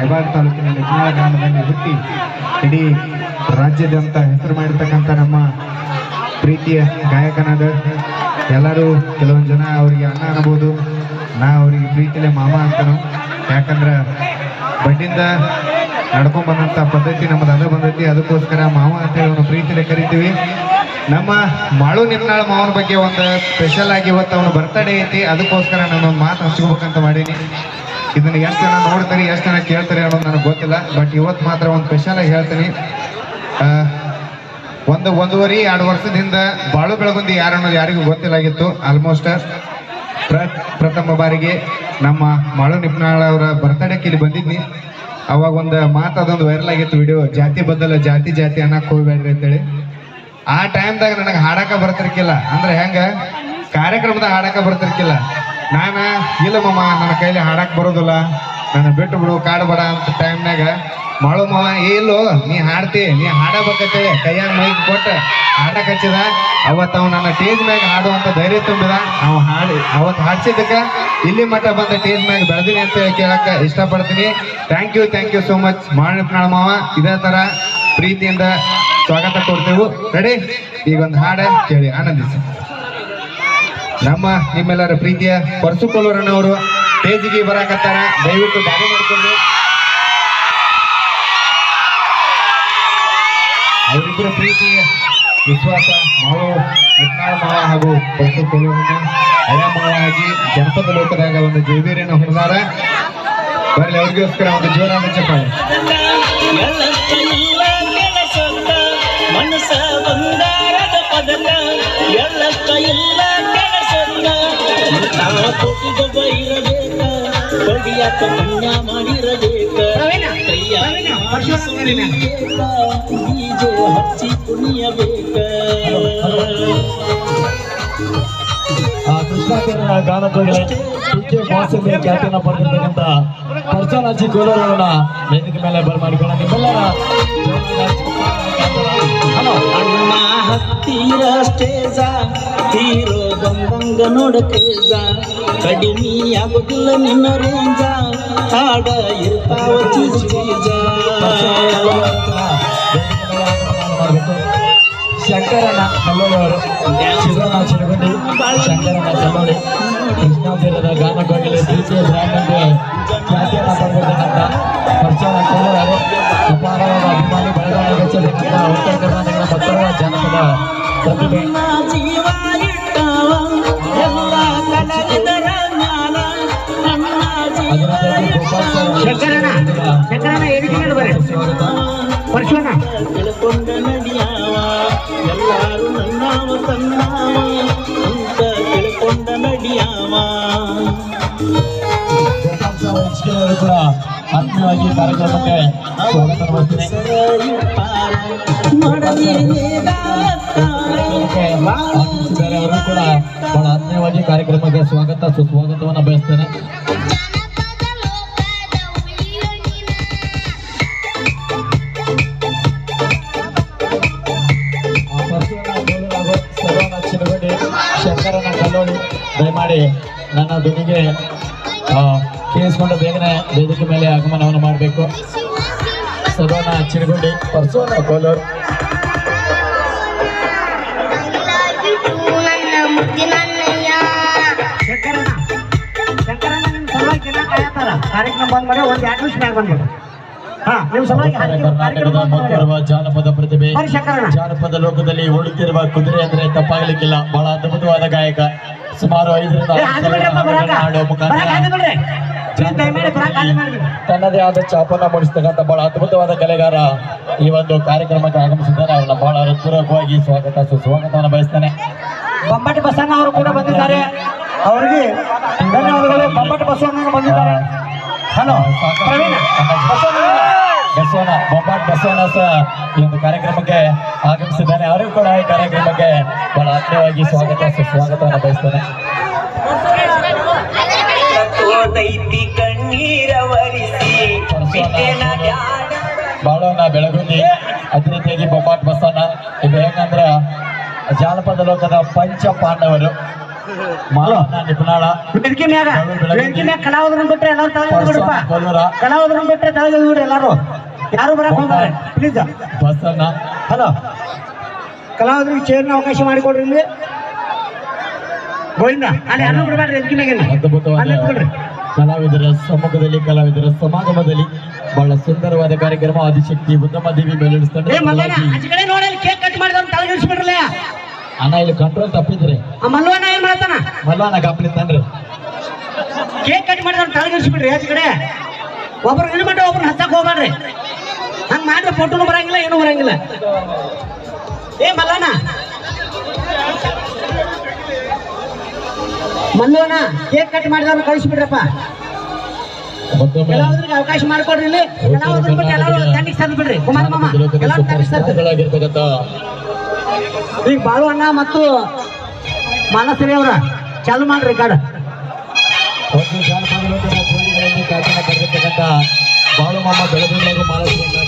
ರಾಯಬಾಗ್ ತಾಲೂಕಿನ ನಿಜ್ನಾಳ ಗ್ರಾಮದಲ್ಲಿ ಹುಟ್ಟಿ ಇಡೀ ರಾಜ್ಯದಂತ ಹೆಸರು ಮಾಡಿರ್ತಕ್ಕಂಥ ನಮ್ಮ ಪ್ರೀತಿಯ ಗಾಯಕನಾದ ಎಲ್ಲರೂ ಕೆಲವೊಂದು ಜನ ಅವರಿಗೆ ಅಣ್ಣ ಅನ್ಬೋದು. ನಾ ಅವರಿಗೆ ಪ್ರೀತಿಲೆ ಮಾಮ ಅಂತನು. ಯಾಕಂದ್ರೆ ಬಡ್ಡಿಂದ ನಡ್ಕೊಂಡ್ ಬಂದಂತ ಪದ್ಧತಿ ನಮ್ಮದು ಅದ ಬಂದೈತಿ ಅದಕ್ಕೋಸ್ಕರ ಮಾವ ಅಂತ ಹೇಳಿ ಅವನು ಪ್ರೀತಿಲೆ ಕರಿತೀವಿ. ನಮ್ಮ ಮಾಳು ನಿರ್ನಾಳ ಮಾವನ ಬಗ್ಗೆ ಒಂದು ಸ್ಪೆಷಲ್ ಆಗಿ ಇವತ್ತು ಅವನು ಬರ್ತಡೇ ಐತಿ. ಅದಕ್ಕೋಸ್ಕರ ನಾನು ಮಾತು ಹಚ್ಕೋಬೇಕಂತ ಮಾಡೀನಿ. ಇದನ್ನ ಎಷ್ಟು ಜನ ನೋಡ್ತಾರೆ, ಎಷ್ಟು ಜನ ಕೇಳ್ತಾರೆ ಅನ್ನೋದು ನನಗೆ ಗೊತ್ತಿಲ್ಲ. ಬಟ್ ಇವತ್ತು ಮಾತ್ರ ಒಂದು ಸ್ಪೆಷಲ್ ಆಗಿ ಹೇಳ್ತೀನಿ. ಒಂದು ಒಂದೂವರೆ, ಎರಡು ವರ್ಷದಿಂದ ಬಾಳು ಬೆಳಗುಂದಿ ಯಾರು ಅನ್ನೋದು ಯಾರಿಗೂ ಗೊತ್ತಿಲ್ಲಾಗಿತ್ತು. ಆಲ್ಮೋಸ್ಟ್ ಪ್ರ, ಪ್ರಥಮ ಬಾರಿಗೆ ನಮ್ಮ ಮಾಳು ನಿಪ್ನಾಳ ಅವರ ಬರ್ತಡೇಕ್ಕೆ ಇಲ್ಲಿ ಬಂದಿದ್ನಿ. ಅವಾಗ ಒಂದು ಮಾತು ಅದೊಂದು ವೈರಲ್ ಆಗಿತ್ತು ವಿಡಿಯೋ ಜಾತಿ ಬದಲ, ಜಾತಿ ಜಾತಿ ಅನ್ನಕ್ಕೆ ಹೋಗ್ಬೇಡ್ರಿ ಅಂತೇಳಿ. ಆ ಟೈಮ್ದಾಗ ನನಗೆ ಹಾಡಕ್ಕೆ ಬರ್ತಿರ್ಕಿಲ್ಲ. ಅಂದ್ರೆ ಹೆಂಗ? ಕಾರ್ಯಕ್ರಮದಾಗ ಹಾಡಕ್ಕೆ ಬರ್ತಿರ್ಕಿಲ್ಲ. ನಾನ, ಇಲ್ಲ ನನ್ನ ಕೈಲಿ ಹಾಡಕ್ ಬರೋದಿಲ್ಲ. ನನ್ನ ಬಿಟ್ಟು ಬಿಡು ಕಾಡಬೇಡ ಅಂತ ಟೈಮ್ನಾಗ ಮಾಳು ಮಾವ ಏ, ಇಲ್ಲೋ, ನೀ ಹಾಡ್ತಿ, ನೀ ಹಾಡಬೇಕಂತೆ ಕೈಯಾಗ ಮೈಕ್ ಕೊಟ್ಟು, ಹಾಡಕ್ ಹಚ್ಚಿದ. ಅವತ್ತು ಅವ ನನ್ನ ಟೇಜ್ ಮ್ಯಾಗ ಹಾಡುವಂತ ಧೈರ್ಯ ತುಂಬಿದ. ಅವ ಹಾಡಿ ಅವತ್ತು ಹಾಡ್ಸಿದ್ದಕ್ಕ, ಇಲ್ಲಿ ಮಟ್ಟ ಬಂದ ಟೇಜ್ ಮ್ಯಾಗ ಬೆಳೆದಿನಿ ಅಂತ ಕೇಳಕ್ಕ ಇಷ್ಟಪಡ್ತೀನಿ. Thank you thank you so much ಮಾಳಿಪ್ನಾಳ ಮಾವ ಇದೇ ತರ ಪ್ರೀತಿಯಿಂದ ಸ್ವಾಗತ ಕೊಡ್ತೇವೆ. ರೆಡಿ ಈಗ ಒಂದು ಹಾಡ ಕೇಳಿ, ಆನಂದಿಸಿ. ನಮ್ಮ ನಿಮ್ಮೆಲ್ಲರ ಪ್ರೀತಿಯ ಪರಸುಕೊಳ್ಳೂರಣ್ಣವರು ಸ್ಟೇಜಿಗೆ ಬರಾಕತ್ತಾರ. ದಯವಿಟ್ಟು ದಾರಿ ಮಾಡಿಕೊಂಡು. ಅವರಿಬ್ಬರ ಪ್ರೀತಿ, ವಿಶ್ವಾಸ, ಮಾವು, ಯತ್ನಾಳ್ ಮಾವ ಹಾಗೂ ಪರಸುಕೊಳ್ಳೂರಣ್ಣ ಹಳೆ ಮಾವ ಆಗಿ ಜನಪದ ಲೋಕದಾಗ ಒಂದು ಜೈವೀರಿಯನ್ನು ಹೊಡೆದಾರ. ಬರಲಿ, ಅವ್ರಿಗೋಸ್ಕರ ಒಂದು ಜೀವನ ಚಪ್ಪಾಳೆ ಮನಸ ಬಂಗಾರದ ಪದಕ. ಎಲ್ಲ ಇಲ್ಲ ನಾವು ಬೈರಬೇಕ ಇರಬೇಕ ಕಣ್ಣ ಮಾಡಿರಬೇಕ. ಬೀಜ ಹಚ್ಚಿ ಕುಣಿಯಬೇಕ. ಆ ಕೃಷ್ಣಾಚಾರ್ಯರ ಗಾನಕೋಗಿಲೆ ಕೆ ಮೋಸಮಿ ಖ್ಯಾತಿಯನ್ನ ಪಡೆದಿರ್ತಕ್ಕಂಥ ವೇದಿಕೆ ಮೇಲೆ ಬರಮಾಡಿಕೊಳ್ಳ ನಿಮ್ಮೆಲ್ಲರ ಹತ್ತಿರ ಸ್ಟೇಜ ಹೀರೋ ಬಂದಂಗ ನೋಡ ಕ್ರೇಜ ಕಡಿಮೆ ಆಗುದಿಲ್ಲ ನಿನ್ನ ರೇಂಜ ಹಾಡ ಇರ್ತಾವ ಚೀಜ ಚೀಜ ಶಂಕರಣ್ಣ ಕಲ್ಲೋಳಿ ಅವರು ಶಿವಣ್ಣ ಚಿರಗುಂಡಿ ಶಂಕರಣ್ಣ ಕಲ್ಲೋಳಿ ಕೃಷ್ಣಾಚಾರ್ಯರ ಗಾನಕೋಗಿಲೆ ಪ್ರೀತಿಯ ಬ್ರಾಹ್ಮಣಗೆ ಖ್ಯಾತಿಯನ್ನ ಪಡೆದಿರ್ತಕ್ಕಂಥ ಪರ್ಸನ ಕೋಲೂರು ಅಪಾರವಾದ ಅಭಿಮಾನಿ ಬೆಳಗಾವಿ ವೆಚ್ಚತಕ್ಕಂಥ ಉತ್ತರ ಕರ್ನಾಟಕದ ಮತ್ತೊಬ್ಬ ಜನಪದ ಪ್ರತಿಭೆ ನನ್ನ ಜೀವ ಇಟ್ಟವ ಎಲ್ಲ ಕಲಾವಿದರ ಜ್ಞಾನ ನನ್ನ ಜೀವ ಅದರಲ್ಲಿ ಗೋಪಾಲ್ ಸರ್ ಶಂಕರಣ್ಣ, ಶಂಕರಣ್ಣ, ಎದಕ್ಕೆ ಮೇಲೆ ಬರ್ರಿ? ಸ್ವಾಗತ ಪರಶುವಣ್ಣ ತಿಳ್ಕೊಂಡ ನಡಿಯಾವ ಎಲ್ಲಾರು ನನ್ನವ ತನ್ನವ ಅಂತ ಕೂಡ ಆತ್ಮೀಯವಾಗಿ ಕಾರ್ಯಕ್ರಮಕ್ಕೆ ಸ್ವಾಗತ ಕಾರ್ಯಕ್ರಮಕ್ಕೆ ಆಗಮಿಸಿದ್ದಾರೆ ಅವರು ಕೂಡ ಬಹಳ ಆತ್ಮೀಯವಾಗಿ ಕಾರ್ಯಕ್ರಮಕ್ಕೆ ಸ್ವಾಗತ, ಸುಸ್ವಾಗತವನ್ನು ಬಯಸ್ತೇನೆ. ಶಂಕರನ ಕಲ್ಲೋಳಿ ದಯಮಾಡಿ ನನ್ನ ಧ್ವನಿಗೆ ಕೇಳಿಸ್ಕೊಂಡು ಬೇಗನೆ ವೇದಿಕೆ ಮೇಲೆ ಆಗಮನವನ್ನು ಮಾಡಬೇಕು. ಸದೋನ ಚಿರಗುಂಡಿ ಪರ್ಸೋನ ಕೋಲೂರು. ಕಾರ್ಯಕ್ರಮ ಬಂದ್ ಮಾಡಿ ಒಂದ್ ಎರಡು ನಿಮಿಷ ಮ್ಯಾಗ ಬಂದ್ಬಿಡು ಕರ್ನಾಟಕದ ಜಾನಪದ ಪ್ರತಿಭೆ ಜಾನಪದ ಲೋಕದಲ್ಲಿ ಓಡುತ್ತಿರುವ ಕುದುರೆ ಅಂದ್ರೆ ತಪ್ಪಾಗಲಿಕ್ಕಿಲ್ಲ. ಬಹಳ ಅದ್ಭುತವಾದ ಗಾಯಕ. ಸುಮಾರು ಐದರಿಂದ. ತನ್ನದೇ ಆದ ಚಾಪನ್ನ ಮೂಡಿಸ್ತಕ್ಕಂಥ ಬಹಳ ಅದ್ಭುತವಾದ ಕಲೆಗಾರ ಈ ಒಂದು ಕಾರ್ಯಕ್ರಮಕ್ಕೆ ಆಗಮಿಸಿದ್ದಾರೆ. ಅವನ್ನ ಬಹಳ ಹೃತ್ಪೂರ್ವಕವಾಗಿ ಸ್ವಾಗತ ಸುಸ್ವಾಗತವನ್ನು ಬಯಸ್ತಾನೆ ಬೊಂಬಾಟಿ ಬಸಣ್ಣ ಅವರು ಕೂಡ ಬಂದಿದ್ದಾರೆ. ಅವರಿಗೆ ಧನ್ಯವಾದಗಳು. ಬೊಂಬಾಟಿ ಬಸವಣ್ಣ ಬಂದಿದ್ದಾರೆ. ಹಲೋ ಪ್ರವೀಣ. ಬಸವಣ್ಣ ಬಸವನ ಬೊಂಬಾಟ್ ಬಸವನ ಸಹ ಈ ಒಂದು ಕಾರ್ಯಕ್ರಮಕ್ಕೆ ಆಗಮಿಸಿದ್ದಾನೆ ಅವರಿಗೂ ಕೂಡ ಈ ಕಾರ್ಯಕ್ರಮಕ್ಕೆ ಬಹಳ ಆತ್ಮೀಯವಾಗಿ ಸ್ವಾಗತ ಸುಸ್ವಾಗತವನ್ನು ಬಯಸ್ತಾನೆ. ಬಾಳವನ್ನ ಬೆಳಗುಂದಿ ಅದೇ ರೀತಿಯಾಗಿ ಬೊಂಬಾಟ್ ಬಸವನ ಇದು ಹೇಗಂದ್ರ ಜಾನಪದ ಲೋಕದ ಪಂಚ ಪಾಂಡವರು ನಿಪುಣಾಳ ಕಲಾವಿದ್ರನ್ನ ಬಿಟ್ರೆ ಎಲ್ಲಾರು ಕಲಾವಿದ್ರನ್ನ ಬಿಟ್ರೆ ತಳಗ ಬಿಡ್ರಿ ಎಲ್ಲಾರು. ಯಾರು ಬರಕ್ ಹೋಗ್ತಾರೆ? ಪ್ಲೀಸ್ ಬಸನ್ನ ಹಲೋ ಕಲಾವಿದ್ರಿಗೆ ಚೇರ್ನ ಅವಕಾಶ ಮಾಡಿಕೊಡ್ರಿ ಇಲ್ಲಿ ಗೋವಿಂದ ಅಲ್ಲಿ ಯಾರು ಬಿಡಬೇಡ್ರಿ ಅದ್ಭುತವಾಗಿ ಅದ್ಭುತವಾದ. ಕಲಾವಿದರ ಸಮ್ಮುಖದಲ್ಲಿ ಕಲಾವಿದರ ಸಮಾಗಮದಲ್ಲಿ ಬಹಳ ಸುಂದರವಾದ ಕಾರ್ಯಕ್ರಮ ಆದಿಶಕ್ತಿ ಉತ್ತಮ ದೇವಿ ಮೇಲೆಡಿಸ್ತಾರೆ ಕೇಕ್ ಕಟ್ ಮಾಡಿದವ್ರು ತಳಗಿಳಿಸ್ಬಿಡ್ರಲ್ಲ ಅಣ್ಣ ಇಲ್ಲಿ ಕಂಟ್ರೋಲ್ ತಪ್ಪಿದ್ರೆ. ಮಲ್ವಾನ ಏನ್ ಮಾಡ್ತಾನ? ಮಲ್ವಾನ ಗಾಪ್ಲಿ ತಂದ್ರಿ. ಕೇಕ್ ಕಟ್ ಮಾಡಿದ್ರೆ ತಳಗಿಳಿಸ್ಬಿಡ್ರಿ ಆಚೆ ಕಡೆ ಒಬ್ರು ಇಲ್ಲಿ ಮಟ್ಟ ಒಬ್ರು ಹಚ್ಚಕ್ ಹೋಗ್ಬೇಡ್ರಿ ಹಂಗ್ ಮಾಡ್ರೆ ಫೋಟೋನು ಬರಂಗಿಲ್ಲ, ಏನು ಬರಂಗಿಲ್ಲ. ಏ, ಮಲ್ಲಣ್ಣ. ಮಲ್ಲೋಣ ಕೇಕ್ ಕಟ್ ಮಾಡಿದವ್ರು ಕಳಿಸ್ಬಿಡ್ರಪ್ಪ. ಅವಕಾಶ ಮಾಡಿಕೊಡ್ರಿ ಇಲ್ಲಿ. ಕೆಲವೊಂದ್ರ ಬಿಟ್ಟು ಎಲ್ಲರೂ ಬಿಡ್ರಿ ಕುಮಾರ ಮಾಮ, ಎಲ್ಲರೂ ಈಗ ಬಾಳು ಅಣ್ಣ ಮತ್ತು ಮಾನಸರಿ ಅವ್ರ ಚಾಲು ಮಾಡ್ರಿ ಗಾಡ బాలమామ దళితులకు మానసికంగా